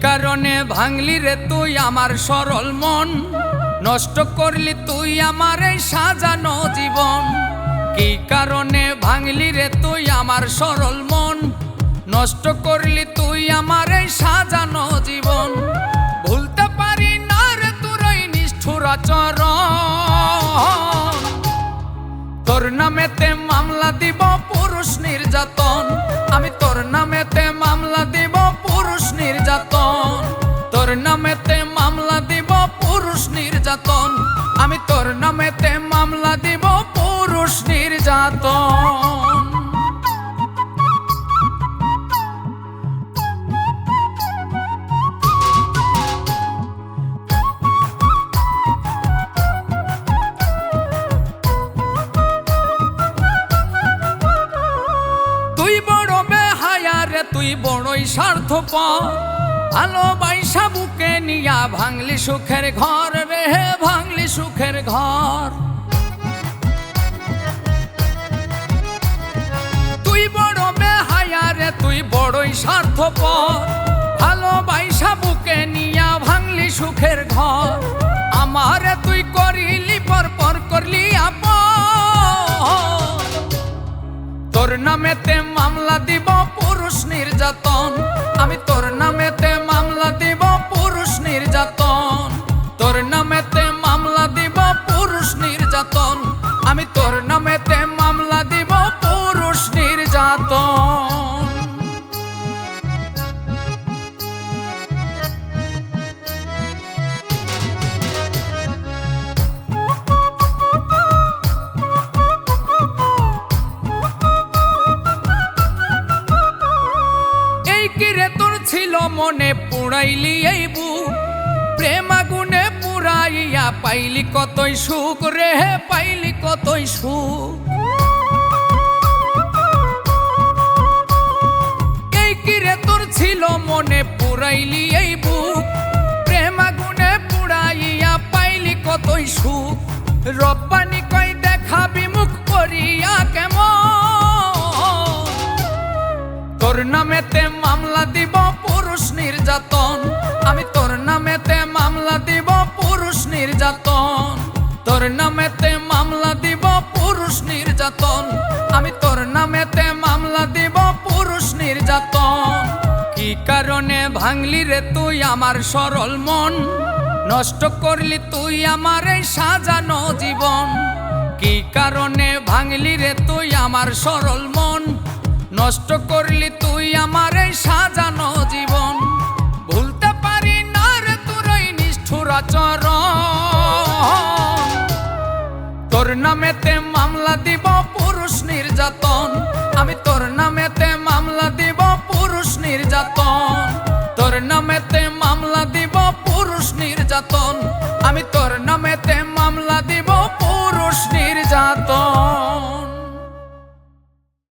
কারণে ভাঙলি রে তুই আমার সরল মন। নষ্ট করলি তুই আমার এই সাজানো জীবন। কি কারণে ভাঙলি রে তুই আমার সরল মন? নষ্ট করলি তুই আমার এই সাজানো জীবন। ভুলতে পারি না রে তোর ওই নিষ্ঠুর তোর নামেতে মামলা দিব পুরুষ নির্যাতন। তুই বড়ই স্বার্থপর। ভালোবাসা বুকে নিয়া ভাঙলি সুখের ঘর রে, হে ভাঙলি সুখের ঘর। তুই বড় বেহায়া রে, তুই বড়ই স্বার্থপর। ভালোবাসা বুকে নামেতে মামলা দিব পুরুষ নির্যাতন। আমি তোর নামেতে মামলা দিব পুরুষ নির্যাতন। তোর নামেতে মামলা দিব পুরুষ নির্যাতন। আমি তোর নামেতে ছিল মনে পুরাইলি এই বুক। প্রেম আগুনে পুরাইয়া পাইলি কতই সুখ রে, পাইলি কতই সুখ। ছিল মনে পুরাইলি এই বুক। প্রেম আগুনে পুরাইয়া পাইলি কতই সুখ। রব্বানি আমি তোর নামেতে মামলা দিব পুরুষ নির্যাতন। তোর নামেতে মামলা দিব পুরুষ নির্যাতন। আমি তোর নামেতে মামলা দিব পুরুষ নির্যাতন। কি কারণে ভাঙলি রে তুই আমার সরল মন? নষ্ট করলি তুই আমার এই সাজানো জীবন। কি কারণে ভাঙলি রে তুই আমার সরল মন? নষ্ট করলি তুই আমার এই নামেতে মামলা দিব পুরুষ নির্যাতন। আমি তোর নামেতে মামলা দিব পুরুষ নির্যাতন। তোর নামেতে মামলা দিব পুরুষ নির্যাতন। আমি তোর